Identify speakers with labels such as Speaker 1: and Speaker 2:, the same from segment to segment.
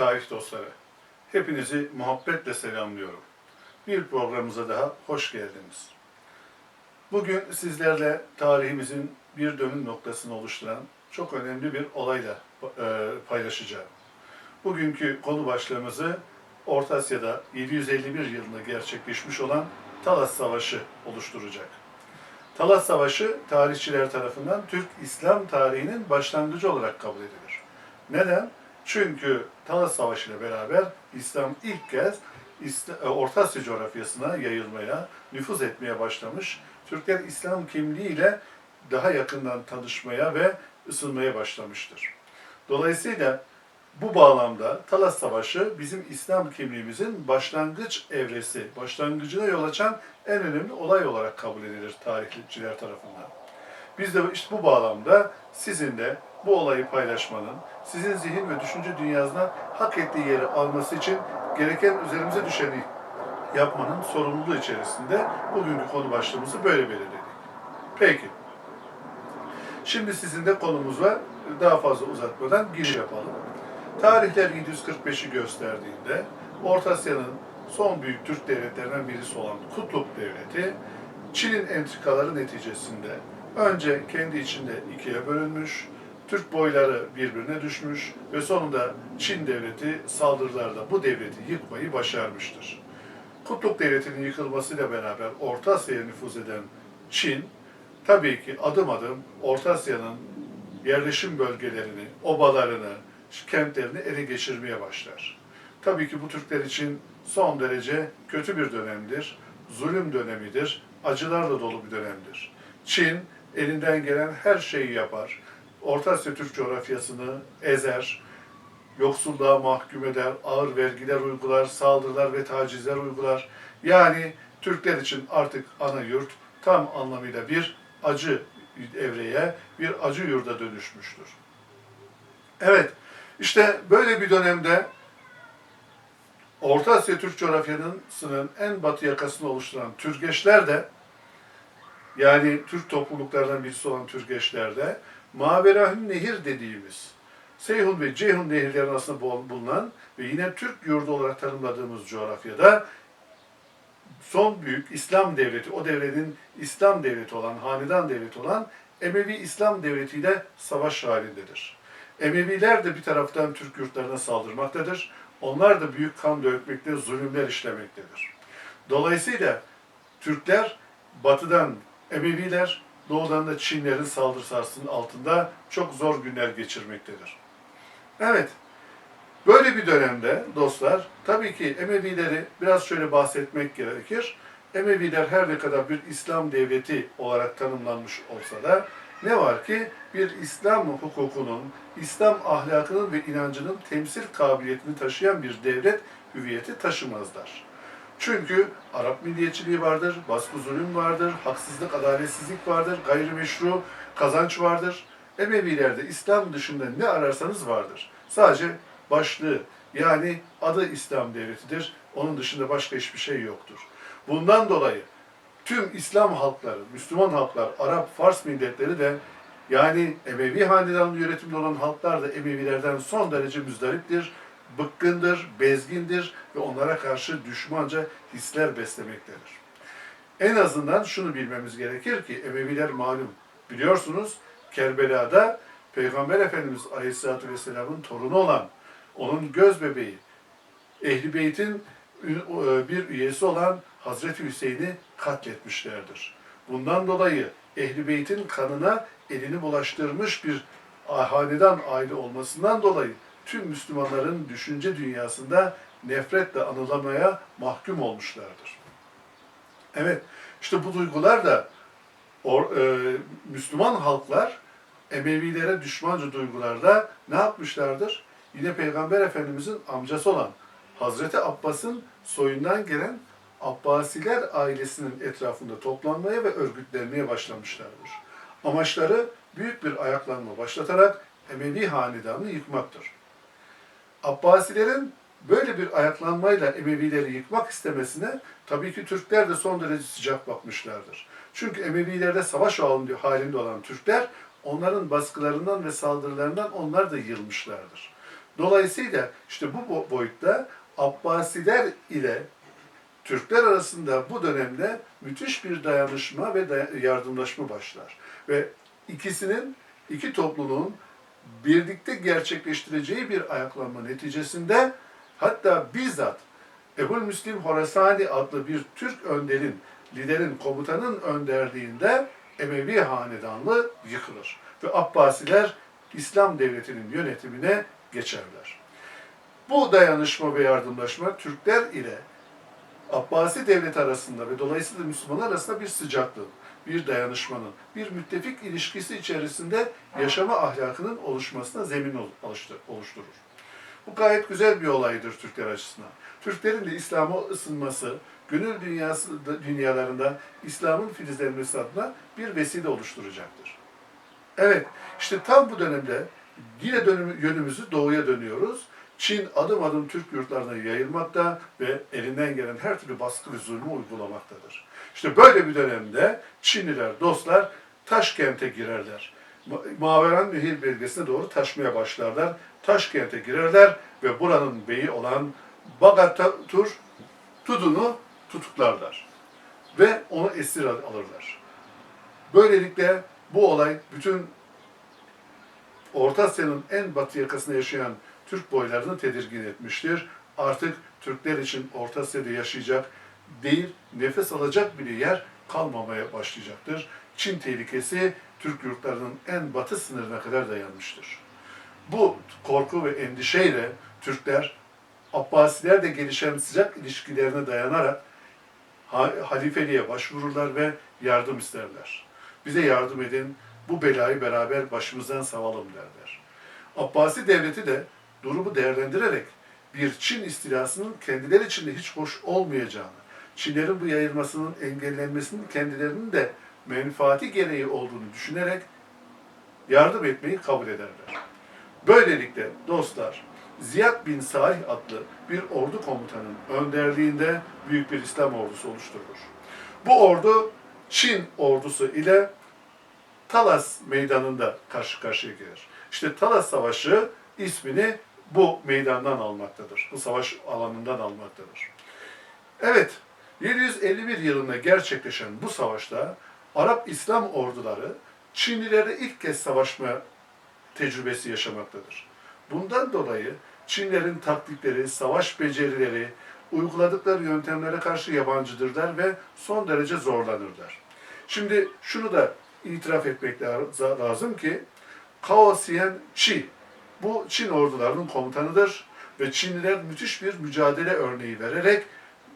Speaker 1: tarih dostları, hepinizi muhabbetle selamlıyorum. Bir programımıza daha hoş geldiniz. Bugün sizlerle tarihimizin bir dönüm noktasını oluşturan çok önemli bir olayla e, paylaşacağım. Bugünkü konu başlığımızı Orta Asya'da 751 yılında gerçekleşmiş olan Talas Savaşı oluşturacak. Talas Savaşı tarihçiler tarafından Türk İslam tarihinin başlangıcı olarak kabul edilir. Neden? Çünkü Talas Savaşı ile beraber İslam ilk kez e, Orta Asya coğrafyasına yayılmaya, nüfuz etmeye başlamış. Türkler İslam kimliğiyle daha yakından tanışmaya ve ısınmaya başlamıştır. Dolayısıyla bu bağlamda Talas Savaşı bizim İslam kimliğimizin başlangıç evresi, başlangıcına yol açan en önemli olay olarak kabul edilir tarihçiler tarafından. Biz de işte bu bağlamda sizin de bu olayı paylaşmanın, sizin zihin ve düşünce dünyasına hak ettiği yeri alması için gereken üzerimize düşeni yapmanın sorumluluğu içerisinde bugünkü konu başlığımızı böyle belirledik. Peki. Şimdi sizin de konumuza daha fazla uzatmadan giriş yapalım. Tarihler 745'i gösterdiğinde Orta Asya'nın son büyük Türk devletlerinden birisi olan Kutluk Devleti, Çin'in entrikaları neticesinde önce kendi içinde ikiye bölünmüş, Türk boyları birbirine düşmüş ve sonunda Çin devleti saldırılarda bu devleti yıkmayı başarmıştır. Kutluk Devleti'nin yıkılmasıyla beraber Orta Asya'ya nüfuz eden Çin, tabii ki adım adım Orta Asya'nın yerleşim bölgelerini, obalarını, kentlerini ele geçirmeye başlar. Tabii ki bu Türkler için son derece kötü bir dönemdir, zulüm dönemidir, acılarla dolu bir dönemdir. Çin elinden gelen her şeyi yapar. Orta Asya Türk coğrafyasını ezer, yoksulluğa mahkum eder, ağır vergiler uygular, saldırılar ve tacizler uygular. Yani Türkler için artık ana yurt tam anlamıyla bir acı evreye, bir acı yurda dönüşmüştür. Evet, işte böyle bir dönemde Orta Asya Türk coğrafyasının en batı yakasını oluşturan Türgeçler de yani Türk topluluklarından birisi olan Türgeçler de Maverahün Nehir dediğimiz Seyhun ve Ceyhun nehirleri arasında bulunan ve yine Türk yurdu olarak tanımladığımız coğrafyada son büyük İslam devleti, o devletin İslam devleti olan, hanedan devleti olan Emevi İslam devleti ile savaş halindedir. Emeviler de bir taraftan Türk yurtlarına saldırmaktadır. Onlar da büyük kan dökmekte, zulümler işlemektedir. Dolayısıyla Türkler batıdan Emeviler, doğudan da Çinlerin saldırısı altında çok zor günler geçirmektedir. Evet, böyle bir dönemde dostlar, tabii ki Emevileri biraz şöyle bahsetmek gerekir. Emeviler her ne kadar bir İslam devleti olarak tanımlanmış olsa da ne var ki bir İslam hukukunun, İslam ahlakının ve inancının temsil kabiliyetini taşıyan bir devlet hüviyeti taşımazlar. Çünkü Arap milliyetçiliği vardır, baskı zulüm vardır, haksızlık, adaletsizlik vardır, gayrimeşru kazanç vardır. Emevilerde İslam dışında ne ararsanız vardır. Sadece başlığı yani adı İslam devletidir. Onun dışında başka hiçbir şey yoktur. Bundan dolayı tüm İslam halkları, Müslüman halklar, Arap, Fars milletleri de yani Emevi hanedanlı yönetimde olan halklar da Emevilerden son derece müzdariptir, bıkkındır, bezgindir ve onlara karşı düşmanca hisler beslemektedir. En azından şunu bilmemiz gerekir ki Emeviler malum biliyorsunuz Kerbela'da Peygamber Efendimiz Aleyhisselatü Vesselam'ın torunu olan, onun göz bebeği, Ehli Beyt'in bir üyesi olan Hazreti Hüseyin'i katletmişlerdir. Bundan dolayı Ehli Beyt'in kanına elini bulaştırmış bir hanedan aile olmasından dolayı tüm Müslümanların düşünce dünyasında nefretle anılamaya mahkum olmuşlardır. Evet, işte bu duygular da or, e, Müslüman halklar Emevilere düşmanca duygularda ne yapmışlardır? Yine Peygamber Efendimizin amcası olan Hazreti Abbas'ın soyundan gelen Abbasiler ailesinin etrafında toplanmaya ve örgütlenmeye başlamışlardır. Amaçları büyük bir ayaklanma başlatarak Emevi hanedanını yıkmaktır. Abbasilerin böyle bir ayaklanmayla Emevileri yıkmak istemesine tabii ki Türkler de son derece sıcak bakmışlardır. Çünkü Emevilerde savaş halinde olan Türkler onların baskılarından ve saldırılarından onlar da yılmışlardır. Dolayısıyla işte bu bo- boyutta Abbasiler ile Türkler arasında bu dönemde müthiş bir dayanışma ve yardımlaşma başlar. Ve ikisinin, iki topluluğun birlikte gerçekleştireceği bir ayaklanma neticesinde hatta bizzat Ebul Müslim Horasani adlı bir Türk önderin, liderin, komutanın önderliğinde Emevi hanedanlığı yıkılır. Ve Abbasiler İslam devletinin yönetimine geçerler. Bu dayanışma ve yardımlaşma Türkler ile Abbasi devleti arasında ve dolayısıyla Müslümanlar arasında bir sıcaklığın, bir dayanışmanın, bir müttefik ilişkisi içerisinde yaşama ahlakının oluşmasına zemin ol- oluştur- oluşturur. Bu gayet güzel bir olaydır Türkler açısından. Türklerin de İslam'a ısınması, gönül dünyası dünyalarında İslam'ın filizlenmesi adına bir vesile oluşturacaktır. Evet, işte tam bu dönemde yine dönüm, yönümüzü doğuya dönüyoruz. Çin adım adım Türk yurtlarına yayılmakta ve elinden gelen her türlü baskı ve zulmü uygulamaktadır. İşte böyle bir dönemde Çinliler, dostlar Taşkent'e girerler. Ma- Maveran Nehir bölgesine doğru taşmaya başlarlar. Taşkent'e girerler ve buranın beyi olan Bagatur Tudun'u tutuklarlar. Ve onu esir al- alırlar. Böylelikle bu olay bütün Orta Asya'nın en batı yakasında yaşayan Türk boylarını tedirgin etmiştir. Artık Türkler için Orta Asya'da yaşayacak değil, nefes alacak bile yer kalmamaya başlayacaktır. Çin tehlikesi Türk yurtlarının en batı sınırına kadar dayanmıştır. Bu korku ve endişeyle Türkler Abbasilerle gelişen sıcak ilişkilerine dayanarak ha- halifeliğe başvururlar ve yardım isterler. Bize yardım edin, bu belayı beraber başımızdan savalım derler. Abbasi devleti de durumu değerlendirerek bir Çin istilasının kendileri için de hiç hoş olmayacağını, Çinlerin bu yayılmasının engellenmesinin kendilerinin de menfaati gereği olduğunu düşünerek yardım etmeyi kabul ederler. Böylelikle dostlar, Ziyad bin Salih adlı bir ordu komutanın önderliğinde büyük bir İslam ordusu oluşturulur. Bu ordu Çin ordusu ile Talas meydanında karşı karşıya gelir. İşte Talas Savaşı ismini bu meydandan almaktadır. Bu savaş alanından almaktadır. Evet, 751 yılında gerçekleşen bu savaşta Arap İslam orduları Çinlilerle ilk kez savaşma tecrübesi yaşamaktadır. Bundan dolayı Çinlerin taktikleri, savaş becerileri, uyguladıkları yöntemlere karşı yabancıdırlar ve son derece zorlanırlar. Şimdi şunu da itiraf etmek la- lazım ki Kao Sien Chi bu Çin ordularının komutanıdır ve Çinliler müthiş bir mücadele örneği vererek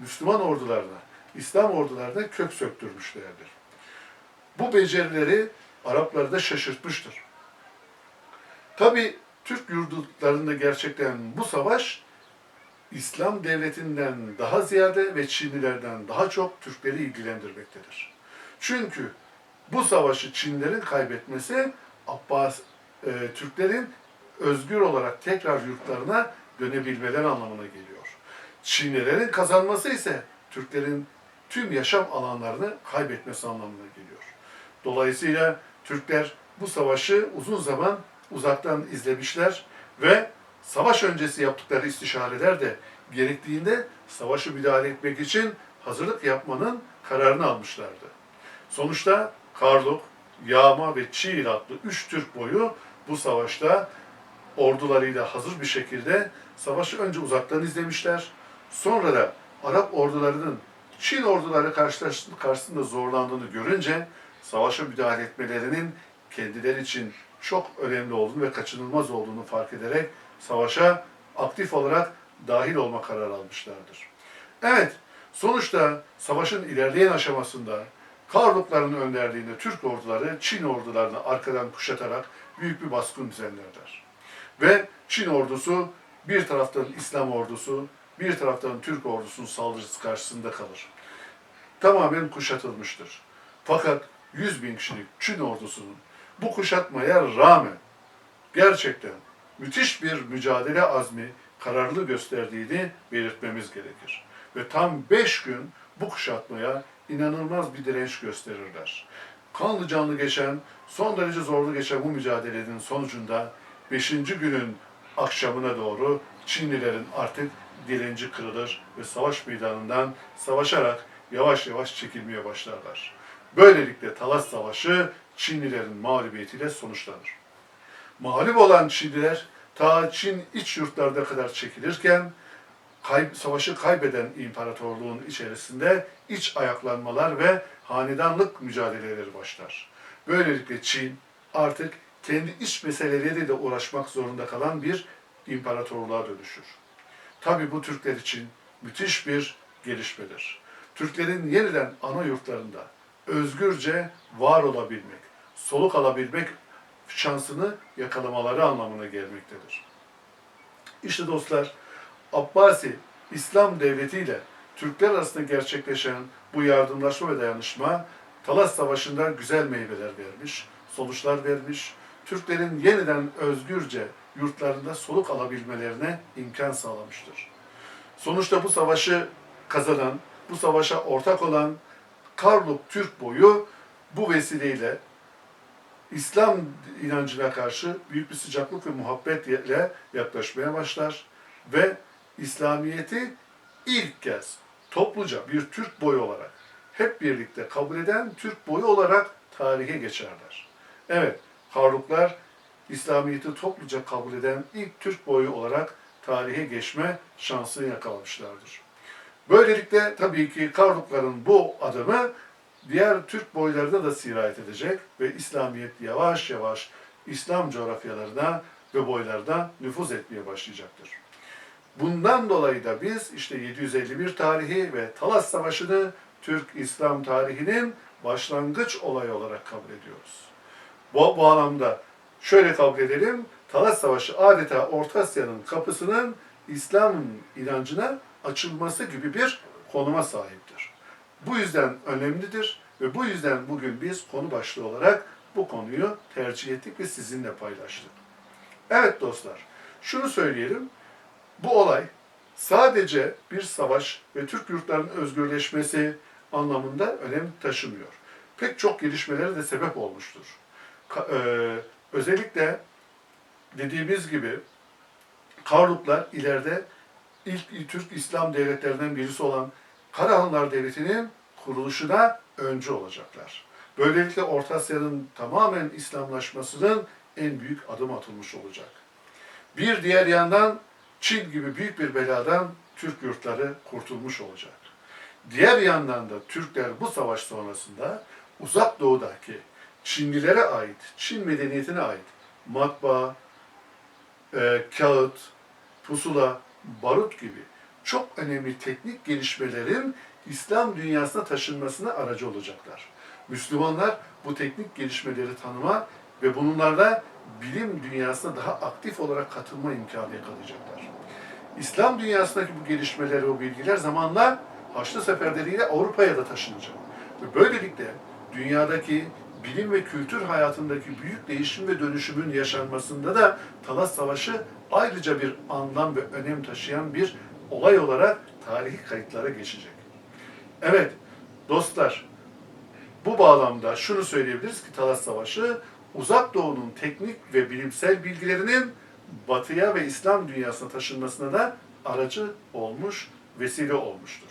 Speaker 1: Müslüman ordularına, İslam ordularına kök söktürmüşlerdir. Bu becerileri Arapları da şaşırtmıştır. Tabi Türk yurtlarında gerçekten bu savaş İslam devletinden daha ziyade ve Çinlilerden daha çok Türkleri ilgilendirmektedir. Çünkü bu savaşı Çinlerin kaybetmesi Abbas e, Türklerin özgür olarak tekrar yurtlarına dönebilmeleri anlamına geliyor. Çinlilerin kazanması ise Türklerin tüm yaşam alanlarını kaybetmesi anlamına geliyor. Dolayısıyla Türkler bu savaşı uzun zaman uzaktan izlemişler ve savaş öncesi yaptıkları istişareler de gerektiğinde savaşı müdahale etmek için hazırlık yapmanın kararını almışlardı. Sonuçta Karluk, Yağma ve Çiğil adlı üç Türk boyu bu savaşta ordularıyla hazır bir şekilde savaşı önce uzaktan izlemişler. Sonra da Arap ordularının Çin orduları karşısında zorlandığını görünce savaşa müdahale etmelerinin kendileri için çok önemli olduğunu ve kaçınılmaz olduğunu fark ederek savaşa aktif olarak dahil olma kararı almışlardır. Evet, sonuçta savaşın ilerleyen aşamasında Karlukların önderliğinde Türk orduları Çin ordularını arkadan kuşatarak büyük bir baskın düzenlerler. Ve Çin ordusu bir taraftan İslam ordusu, bir taraftan Türk ordusunun saldırısı karşısında kalır. Tamamen kuşatılmıştır. Fakat 100 bin kişilik Çin ordusunun bu kuşatmaya rağmen gerçekten müthiş bir mücadele azmi, kararlı gösterdiğini belirtmemiz gerekir. Ve tam 5 gün bu kuşatmaya inanılmaz bir direnç gösterirler. Kanlı canlı geçen, son derece zorlu geçen bu mücadelenin sonucunda 5. günün akşamına doğru Çinlilerin artık direnci kırılır ve savaş meydanından savaşarak yavaş yavaş çekilmeye başlarlar. Böylelikle Talas Savaşı Çinlilerin mağlubiyetiyle sonuçlanır. Mağlup olan Çinliler ta Çin iç yurtlarda kadar çekilirken kay- savaşı kaybeden imparatorluğun içerisinde iç ayaklanmalar ve hanedanlık mücadeleleri başlar. Böylelikle Çin artık kendi iç meseleleriyle uğraşmak zorunda kalan bir imparatorluğa dönüşür. Tabi bu Türkler için müthiş bir gelişmedir. Türklerin yeniden ana yurtlarında özgürce var olabilmek, soluk alabilmek şansını yakalamaları anlamına gelmektedir. İşte dostlar, Abbasi İslam Devleti ile Türkler arasında gerçekleşen bu yardımlaşma ve dayanışma Talas Savaşı'nda güzel meyveler vermiş, sonuçlar vermiş, Türklerin yeniden özgürce yurtlarında soluk alabilmelerine imkan sağlamıştır. Sonuçta bu savaşı kazanan, bu savaşa ortak olan Karluk Türk boyu bu vesileyle İslam inancına karşı büyük bir sıcaklık ve muhabbetle yaklaşmaya başlar ve İslamiyet'i ilk kez topluca bir Türk boyu olarak hep birlikte kabul eden Türk boyu olarak tarihe geçerler. Evet, Karluklar İslamiyet'i topluca kabul eden ilk Türk boyu olarak tarihe geçme şansını yakalamışlardır. Böylelikle tabii ki Karlukların bu adımı diğer Türk boylarına da sirayet edecek ve İslamiyet yavaş yavaş İslam coğrafyalarına ve boylarda nüfuz etmeye başlayacaktır. Bundan dolayı da biz işte 751 tarihi ve Talas Savaşı'nı Türk-İslam tarihinin başlangıç olayı olarak kabul ediyoruz. Bu bağlamda şöyle kabul edelim, Talas Savaşı adeta Orta Asya'nın kapısının İslam inancına açılması gibi bir konuma sahiptir. Bu yüzden önemlidir ve bu yüzden bugün biz konu başlığı olarak bu konuyu tercih ettik ve sizinle paylaştık. Evet dostlar, şunu söyleyelim, bu olay sadece bir savaş ve Türk yurtlarının özgürleşmesi anlamında önem taşımıyor. Pek çok gelişmelere de sebep olmuştur. E, özellikle dediğimiz gibi Karluklar ileride ilk Türk İslam devletlerinden birisi olan Karahanlar Devleti'nin kuruluşuna öncü olacaklar. Böylelikle Orta Asya'nın tamamen İslamlaşmasının en büyük adım atılmış olacak. Bir diğer yandan Çin gibi büyük bir beladan Türk yurtları kurtulmuş olacak. Diğer yandan da Türkler bu savaş sonrasında uzak doğudaki Çinlilere ait, Çin medeniyetine ait matbaa, e, kağıt, pusula, barut gibi çok önemli teknik gelişmelerin İslam dünyasına taşınmasına aracı olacaklar. Müslümanlar bu teknik gelişmeleri tanıma ve bunlarda bilim dünyasına daha aktif olarak katılma imkanı yakalayacaklar. İslam dünyasındaki bu gelişmeler ve bilgiler zamanla Haçlı seferleriyle Avrupa'ya da taşınacak. Ve böylelikle dünyadaki bilim ve kültür hayatındaki büyük değişim ve dönüşümün yaşanmasında da Talas Savaşı ayrıca bir anlam ve önem taşıyan bir olay olarak tarihi kayıtlara geçecek. Evet dostlar bu bağlamda şunu söyleyebiliriz ki Talas Savaşı Uzak Doğu'nun teknik ve bilimsel bilgilerinin Batı'ya ve İslam dünyasına taşınmasına da aracı olmuş, vesile olmuştur.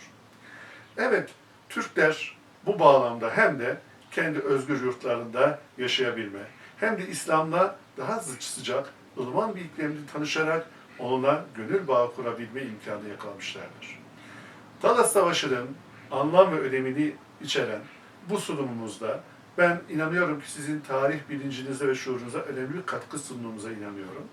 Speaker 1: Evet, Türkler bu bağlamda hem de kendi özgür yurtlarında yaşayabilme, hem de İslam'la daha sıcak, ılıman bir iklimde tanışarak onunla gönül bağı kurabilme imkanı yakalamışlardır. Talas Savaşı'nın anlam ve önemini içeren bu sunumumuzda ben inanıyorum ki sizin tarih bilincinize ve şuurunuza önemli katkı sunduğumuza inanıyorum.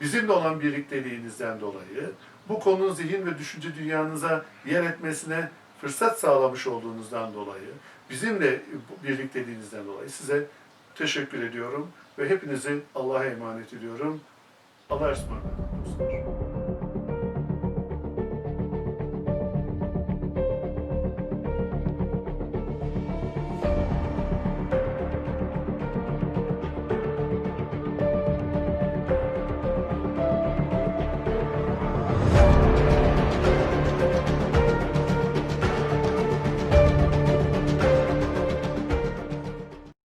Speaker 1: Bizimle olan birlikteliğinizden dolayı bu konunun zihin ve düşünce dünyanıza yer etmesine fırsat sağlamış olduğunuzdan dolayı, bizimle birlikteliğinizden dolayı size teşekkür ediyorum ve hepinizi Allah'a emanet ediyorum. Allah'a ısmarladık dostlar.